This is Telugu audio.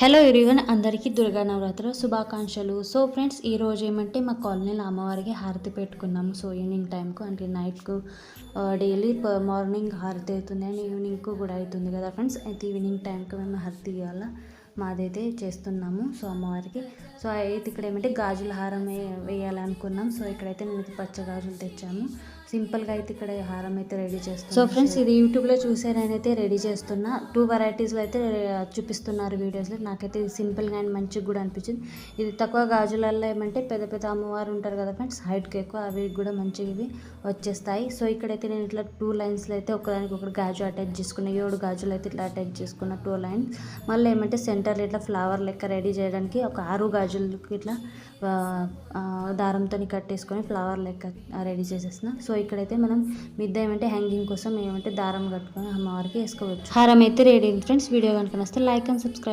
హలో ఎవ్రీవన్ అందరికీ దుర్గా నవరాత్రుల శుభాకాంక్షలు. సో ఫ్రెండ్స్ ఈరోజు ఏమంటే మా కాలనీలో అమ్మవారికి హారతి పెట్టుకున్నాము. సో ఈవినింగ్ టైంకు అంటే నైట్కు డైలీ మార్నింగ్ హారతి అవుతుంది. అండ్ ఈవినింగ్కు కూడా అవుతుంది కదా ఫ్రెండ్స్ అయితే ఈవినింగ్ టైంకు మేము హారతి ఇవ్వాలా మాదైతే చేస్తున్నాము. సో అమ్మవారికి సో అయితే ఇక్కడ ఏమంటే గాజుల హారం వేయాలనుకున్నాం. సో ఇక్కడైతే నేను పచ్చ గాజులు తెచ్చాము. సింపుల్గా అయితే ఇక్కడ హారం అయితే రెడీ చేస్తాను సో ఫ్రెండ్స్ ఇది యూట్యూబ్లో చూసే నేనైతే రెడీ చేస్తున్నా. టూ వెరైటీస్లో అయితే చూపిస్తున్నారు వీడియోస్లో. నాకైతే ఇది సింపుల్గా అండ్ మంచిగా కూడా అనిపించింది. ఇది తక్కువ గాజులలో ఏమంటే పెద్ద పెద్ద అమ్మవారు ఉంటారు కదా ఫ్రెండ్స్ హైట్కి ఎక్కువ అవి కూడా మంచిగా ఇవి వచ్చేస్తాయి. సో ఇక్కడైతే నేను ఇట్లా టూ లైన్స్లో అయితే ఒకదానికి ఒకటి గాజు అటాచ్ చేసుకున్న. ఏడు గాజులు అయితే ఇట్లా అటాచ్ చేసుకున్న టూ లైన్స్. మళ్ళీ ఏమంటే సెంటర్లో ఇట్లా ఫ్లవర్ లెక్క రెడీ చేయడానికి ఒక ఆరు గాజులకి ఇట్లా దారంతో కట్టేసుకొని ఫ్లవర్ లెక్క రెడీ చేసేసిన సో ఇక్కడైతే మనం మిద్ద ఏమంటే హ్యాంగింగ్ కోసం ఏమంటే దారం కట్టుకొని అమ్మవారికి వేసుకోవచ్చు. హారం అయితే రెడీ ఫ్రెండ్స్. వీడియో కనుక నస్తే లైక్ అండ్ సబ్స్క్రైబ్